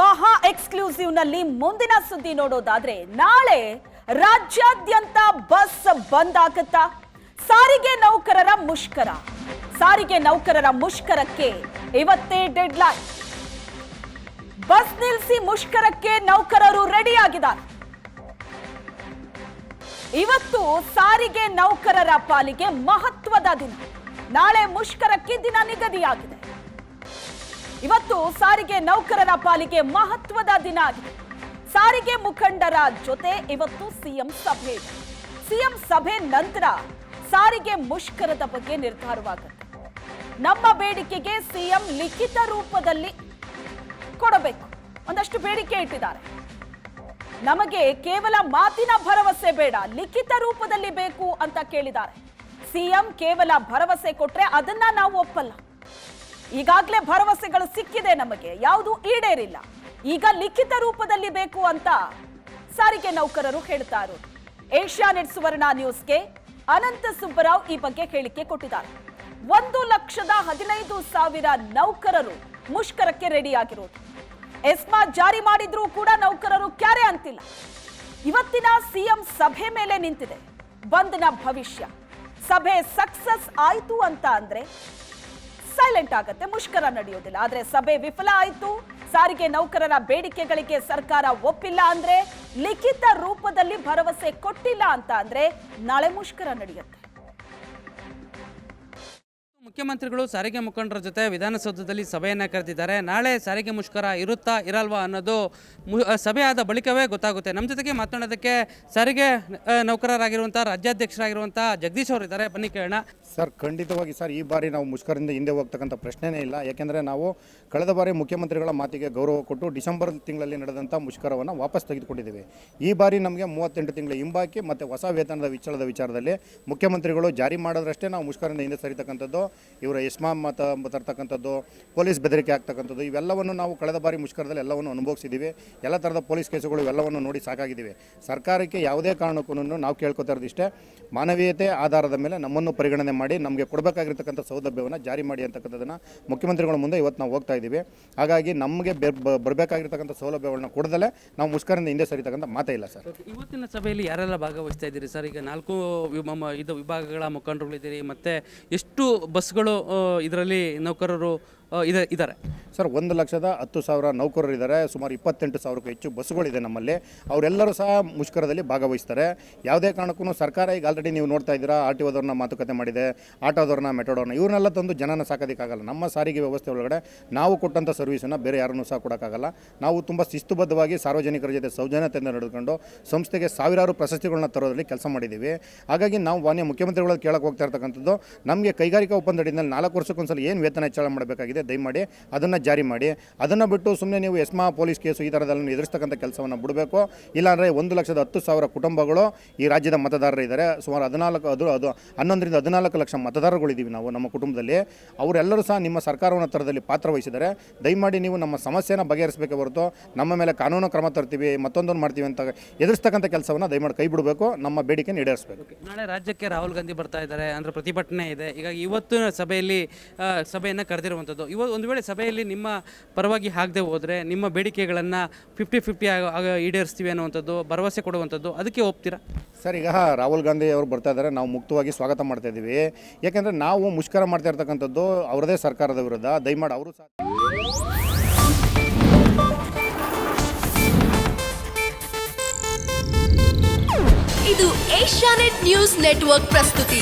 ಮಹಾ ಎಕ್ಸ್ಕ್ಲೂಸಿವ್ನಲ್ಲಿ ಮುಂದಿನ ಸುದ್ದಿ ನೋಡೋದಾದ್ರೆ ನಾಳೆ ರಾಜ್ಯಾದ್ಯಂತ ಬಸ್ ಬಂದ್ ಆಗುತ್ತಾ ಸಾರಿಗೆ ನೌಕರರ ಮುಷ್ಕರ. ಸಾರಿಗೆ ನೌಕರರ ಮುಷ್ಕರಕ್ಕೆ ಇವತ್ತೇ ಡೆಡ್ ಲೈನ್ ಬಸ್ ನಿಲ್ಲಿಸಿ ಮುಷ್ಕರಕ್ಕೆ ನೌಕರರು ರೆಡಿ ಆಗಿದ್ದಾರೆ ಇವತ್ತು ಸಾರಿಗೆ ನೌಕರರ ಪಾಲಿಗೆ ಮಹತ್ವದ ದಿನ. ನಾಳೆ ಮುಷ್ಕರಕ್ಕೆ ದಿನ ನಿಗದಿಯಾಗಿದೆ. ಇವತ್ತು ಸಾರಿಗೆ ನೌಕರರ ಪಾಲಿಗೆ ಮಹತ್ವದ ದಿನ ಆಗಿದೆ. ಸಾರಿಗೆ ಮುಖಂಡರ ಜೊತೆ ಇವತ್ತು ಸಿಎಂ ಸಭೆ. ಸಿಎಂ ಸಭೆ ನಂತರ ಸಾರಿಗೆ ಮುಷ್ಕರದ ಬಗ್ಗೆ ನಿರ್ಧಾರವಾಗುತ್ತೆ. ನಮ್ಮ ಬೇಡಿಕೆಗೆ ಸಿಎಂ ಲಿಖಿತ ರೂಪದಲ್ಲಿ ಕೊಡಬೇಕು. ಒಂದಷ್ಟು ಬೇಡಿಕೆ ಇಟ್ಟಿದ್ದಾರೆ. ನಮಗೆ ಕೇವಲ ಮಾತಿನ ಭರವಸೆ ಬೇಡ, ಲಿಖಿತ ರೂಪದಲ್ಲಿ ಬೇಕು ಅಂತ ಕೇಳಿದ್ದಾರೆ. ಸಿಎಂ ಕೇವಲ ಭರವಸೆ ಕೊಟ್ರೆ ಅದನ್ನ ನಾವು ಒಪ್ಪಲ್ಲ. ಈಗಾಗಲೇ ಭರವಸೆಗಳು ಸಿಕ್ಕಿದೆ ನಮಗೆ, ಯಾವುದು ಈಡೇರಿಲ್ಲ. ಈಗ ಲಿಖಿತ ರೂಪದಲ್ಲಿ ಬೇಕು ಅಂತ ಸಾರಿಗೆ ನೌಕರರು ಹೇಳ್ತಾ ಏಷ್ಯಾ ನೆಟ್ ಸುವರ್ಣ ನ್ಯೂಸ್ಗೆ ಅನಂತ ಸುಬ್ಬರಾವ್ ಈ ಬಗ್ಗೆ ಹೇಳಿಕೆ ಕೊಟ್ಟಿದ್ದಾರೆ. ಒಂದು ಲಕ್ಷದ ಹದಿನೈದು ಸಾವಿರ ನೌಕರರು ಮುಷ್ಕರಕ್ಕೆ ರೆಡಿಯಾಗಿರೋದು. ಎಸ್ಮಾ ಜಾರಿ ಮಾಡಿದ್ರೂ ಕೂಡ ನೌಕರರು ಕ್ಯಾರೆ ಅಂತಿಲ್ಲ. ಇವತ್ತಿನ ಸಿಎಂ ಸಭೆ ಮೇಲೆ ನಿಂತಿದೆ. ಬಂದ್ನ ಭವಿಷ್ಯ. ಸಭೆ ಸಕ್ಸಸ್ ಆಯ್ತು ಅಂತ ಅಂದ್ರೆ ಸೈಲೆಂಟ್ ಆಗತ್ತೆ, ಮುಷ್ಕರ ನಡೆಯೋದಿಲ್ಲ ಆದ್ರೆ ಸಭೆ ವಿಫಲ ಆಯಿತು. ಸಾರಿಗೆ ನೌಕರರ ಬೇಡಿಕೆಗಳಿಗೆ ಸರ್ಕಾರ ಒಪ್ಪಿಲ್ಲ ಅಂದ್ರೆ ಲಿಖಿತ ರೂಪದಲ್ಲಿ ಭರವಸೆ ಕೊಟ್ಟಿಲ್ಲ ಅಂತ ಅಂದ್ರೆ ನಾಳೆ ಮುಷ್ಕರ ನಡೆಯುತ್ತೆ. ಮುಖ್ಯಮಂತ್ರಿಗಳು ಸಾರಿಗೆ ಮುಖಂಡರ ಜೊತೆ ವಿಧಾನಸೌಧದಲ್ಲಿ ಸಭೆಯನ್ನು ಕರೆದಿದ್ದಾರೆ. ನಾಳೆ ಸಾರಿಗೆ ಮುಷ್ಕರ ಇರುತ್ತಾ ಇರಲ್ವಾ ಅನ್ನೋದು ಸಭೆ ಆದ ಬಳಿಕವೇ ಗೊತ್ತಾಗುತ್ತೆ. ನಮ್ಮ ಜೊತೆಗೆ ಮಾತನಾಡೋದಕ್ಕೆ ಸಾರಿಗೆ ನೌಕರರಾಗಿರುವಂಥ ರಾಜ್ಯಾಧ್ಯಕ್ಷರಾಗಿರುವಂಥ ಜಗದೀಶ್ ಅವರು ಇದ್ದಾರೆ. ಬನ್ನಿ ಕೇಳೋಣ. ಸರ್, ಖಂಡಿತವಾಗಿ ಸರ್, ಈ ಬಾರಿ ನಾವು ಮುಷ್ಕರದಿಂದ ಹಿಂದೆ ಹೋಗ್ತಕ್ಕಂಥ ಪ್ರಶ್ನೆನೇ ಇಲ್ಲ. ಯಾಕೆಂದರೆ ನಾವು ಕಳೆದ ಬಾರಿ ಮುಖ್ಯಮಂತ್ರಿಗಳ ಮಾತಿಗೆ ಗೌರವ ಕೊಟ್ಟು ಡಿಸೆಂಬರ್ ತಿಂಗಳಲ್ಲಿ ನಡೆದಂಥ ಮುಷ್ಕರವನ್ನು ವಾಪಸ್ ತೆಗೆದುಕೊಂಡಿದ್ದೇವೆ. ಈ ಬಾರಿ ನಮಗೆ ಮೂವತ್ತೆಂಟು ತಿಂಗಳ ಹಿಂಬಾಕಿ ಮತ್ತು ಹೊಸ ವೇತನದ ವಿಚಾರದ ವಿಚಾರದಲ್ಲಿ ಮುಖ್ಯಮಂತ್ರಿಗಳು ಜಾರಿ ಮಾಡೋದ್ರಷ್ಟೇ ನಾವು ಮುಷ್ಕರದಿಂದ ಹಿಂದೆ ಸರಿತಕ್ಕಂಥದ್ದು. ಇವರ ಇಸ್ಮಾಮ್ ಮತ ತರ್ತಕ್ಕಂಥದ್ದು, ಪೊಲೀಸ್ ಬೆದರಿಕೆ ಆಗ್ತಕ್ಕಂಥದ್ದು, ಇವೆಲ್ಲವನ್ನು ನಾವು ಕಳೆದ ಬಾರಿ ಮುಷ್ಕರದಲ್ಲಿ ಎಲ್ಲವನ್ನು ಅನುಭವಿಸಿದ್ದೀವಿ ಎಲ್ಲ ಥರದ ಪೊಲೀಸ್ ಕೇಸುಗಳು ಇವೆಲ್ಲವನ್ನು ನೋಡಿ ಸಾಕಾಗಿದ್ದೀವಿ ಸರ್ಕಾರಕ್ಕೆ ಯಾವುದೇ ಕಾರಣಕ್ಕೂ ನಾವು ಕೇಳ್ಕೊತಾ ಇರೋದಿಷ್ಟೇ ಮಾನವೀಯತೆ ಆಧಾರದ ಮೇಲೆ ನಮ್ಮನ್ನು ಪರಿಗಣನೆ ಮಾಡಿ ನಮಗೆ ಕೊಡಬೇಕಾಗಿರ್ತಕ್ಕಂಥ ಸೌಲಭ್ಯವನ್ನು ಜಾರಿ ಮಾಡಿ ಅಂತಕ್ಕಂಥದ್ದನ್ನು ಮುಖ್ಯಮಂತ್ರಿಗಳ ಮುಂದೆ ಇವತ್ತು ನಾವು ಹೋಗ್ತಾ ಇದ್ದೀವಿ. ಹಾಗಾಗಿ ನಮಗೆ ಬರಬೇಕಾಗಿರ್ತಕ್ಕಂಥ ಸೌಲಭ್ಯಗಳನ್ನ ಕೊಡದಲ್ಲೇ ನಾವು ಮುಷ್ಕರದಿಂದ ಹಿಂದೆ ಸರಿತಕ್ಕಂಥ ಮಾತೇ ಇಲ್ಲ ಸರ್. ಇವತ್ತಿನ ಸಭೆಯಲ್ಲಿ ಯಾರೆಲ್ಲ ಭಾಗವಹಿಸ್ತಾ ಇದ್ದೀರಿ ಸರ್? ಈಗ ನಾಲ್ಕು ಇದು ವಿಭಾಗಗಳ ಮುಖಂಡರುಗಳಿದ್ದೀರಿ, ಮತ್ತು ಎಷ್ಟು ಬಸ್ಗಳು ಇದರಲ್ಲಿ ನೌಕರರು ಇದೆ ಇದ್ದಾರೆ ಸರ್, ಒಂದು ಲಕ್ಷದ ಹತ್ತು ಸಾವಿರ ನೌಕರರಿದ್ದಾರೆ. ಸುಮಾರು ಇಪ್ಪತ್ತೆಂಟು ಸಾವಿರಕ್ಕೂ ಹೆಚ್ಚು ಬಸ್ಸುಗಳಿದೆ ನಮ್ಮಲ್ಲಿ. ಅವರೆಲ್ಲರೂ ಸಹ ಮುಷ್ಕರದಲ್ಲಿ ಭಾಗವಹಿಸ್ತಾರೆ. ಯಾವುದೇ ಕಾರಣಕ್ಕೂ ಸರ್ಕಾರ ಈಗ ಆಲ್ರೆಡಿ ನೀವು ನೋಡ್ತಾ ಇದ್ದೀರಾ ಆರ್ ಟಿ ಓದವ್ರನ್ನ ಮಾತುಕತೆ ಮಾಡಿದೆ ಆಟೋದವ್ರನ್ನ ಮೆಟೋಡೋರ್ನ ಇವ್ರನ್ನೆಲ್ಲ ತಂದು ಜನನ ಸಾಕೋದಕ್ಕಾಗಲ್ಲ ನಮ್ಮ ಸಾರಿಗೆ ವ್ಯವಸ್ಥೆ ಒಳಗಡೆ ನಾವು ಕೊಟ್ಟಂಥ ಸರ್ವಿಸನ್ನು ಬೇರೆ ಯಾರನ್ನೂ ಸಹ ಕೊಡೋಕ್ಕಾಗಲ್ಲ ನಾವು ತುಂಬ ಶಿಸ್ತುಬದ್ಧವಾಗಿ ಸಾರ್ವಜನಿಕರ ಜೊತೆ ಸೌಜನ್ಯತೆಯಿಂದ ನಡೆದುಕೊಂಡು ಸಂಸ್ಥೆಗೆ ಸಾವಿರಾರು ಪ್ರಶಸ್ತಿಗಳನ್ನ ತರೋದ್ರಲ್ಲಿ ಕೆಲಸ ಮಾಡಿದ್ದೀವಿ. ಹಾಗಾಗಿ ನಾವು ಮಾನ್ಯ ಮುಖ್ಯಮಂತ್ರಿಗಳು ಕೇಳಕ್ಕೆ ಹೋಗ್ತಾ ಇರ್ತಕ್ಕಂಥದ್ದು, ನಮಗೆ ಕೈಗಾರಿಕಾ ಒಪ್ಪಂದಡಿಯಿಂದ ನಾಲ್ಕು ವರ್ಷಕ್ಕೊಂದ್ಸಲ ಏನು ವೇತನ ಹೆಚ್ಚಳ ಮಾಡಬೇಕಾಗಿದೆ ದಯಮಾಡಿ ಅದನ್ನು ಜಾರಿ ಮಾಡಿ, ಅದನ್ನು ಬಿಟ್ಟು ಸುಮ್ಮನೆ ನೀವು ಎಸ್ಮಾ ಪೊಲೀಸ್ ಕೇಸು ಈ ಥರದಲ್ಲಿ ಎದುರಿಸ್ತಕ್ಕಂಥ ಕೆಲಸವನ್ನು ಬಿಡಬೇಕು. ಇಲ್ಲಾಂದರೆ ಒಂದು ಲಕ್ಷದ ಹತ್ತು ಸಾವಿರ ಕುಟುಂಬಗಳು ಈ ರಾಜ್ಯದ ಮತದಾರರು ಇದ್ದಾರೆ. ಸುಮಾರು ಹದಿನಾಲ್ಕು, ಅದು ಅದು ಹನ್ನೊಂದರಿಂದ ಹದಿನಾಲ್ಕು ಲಕ್ಷ ಮತದಾರಗಳಿದ್ದೀವಿ ನಾವು ನಮ್ಮ ಕುಟುಂಬದಲ್ಲಿ. ಅವರೆಲ್ಲರೂ ಸಹ ನಿಮ್ಮ ಸರ್ಕಾರವನ್ನು ತರದಲ್ಲಿ ಪಾತ್ರ ವಹಿಸಿದ್ದಾರೆ. ದಯಮಾಡಿ ನೀವು ನಮ್ಮ ಸಮಸ್ಯೆನ ಬಗೆಹರಿಸಬೇಕೆ ಹೊರತು ನಮ್ಮ ಮೇಲೆ ಕಾನೂನು ಕ್ರಮ ತರ್ತೀವಿ, ಮತ್ತೊಂದೊಂದು ಮಾಡ್ತೀವಿ ಅಂತ ಎದುರಿಸ್ತಕ್ಕಂಥ ಕೆಲಸವನ್ನು ದಯಮಾಡಿ ಕೈ ಬಿಡಬೇಕು. ನಮ್ಮ ಬೇಡಿಕೆ ಈಡೇರಿಸಬೇಕು. ನಾಳೆ ರಾಜ್ಯಕ್ಕೆ ರಾಹುಲ್ ಗಾಂಧಿ ಬರ್ತಾ ಇದ್ದಾರೆ, ಅಂದರೆ ಪ್ರತಿಭಟನೆ ಇದೆ. ಈಗ ಇವತ್ತು ಸಭೆಯಲ್ಲಿ ಸಭೆಯನ್ನು ಕರೆದಿರುವಂಥದ್ದು. ಇವತ್ತು ಒಂದು ವೇಳೆ ಸಭೆಯಲ್ಲಿ ನಿಮ್ಮ ಪರವಾಗಿ ಆಗದೆ ಹೋದರೆ ನಿಮ್ಮ ಬೇಡಿಕೆಗಳನ್ನು ಫಿಫ್ಟಿ ಫಿಫ್ಟಿ ಈಡೇರಿಸ್ತೀವಿ ಅನ್ನುವಂಥದ್ದು ಭರವಸೆ ಕೊಡುವಂಥದ್ದು ಅದಕ್ಕೆ ಒಪ್ತೀರಾ? ಸರ್ ಈಗ ರಾಹುಲ್ ಗಾಂಧಿ ಅವರು ಬರ್ತಾ ಇದ್ದಾರೆ ನಾವು ಮುಕ್ತವಾಗಿ ಸ್ವಾಗತ ಮಾಡ್ತಾ ಇದ್ದೀವಿ. ಯಾಕೆಂದರೆ ನಾವು ಮುಷ್ಕರ ಮಾಡ್ತಾ ಇರ್ತಕ್ಕಂಥದ್ದು ಅವರದೇ ಸರ್ಕಾರದ ವಿರುದ್ಧ ದಯಮಾಡಿ ಅವರು ಸಹ ಇದು ಏಷ್ಯಾನೆಟ್ ನ್ಯೂಸ್ ನೆಟ್ವರ್ಕ್ ಪ್ರಸ್ತುತಿ.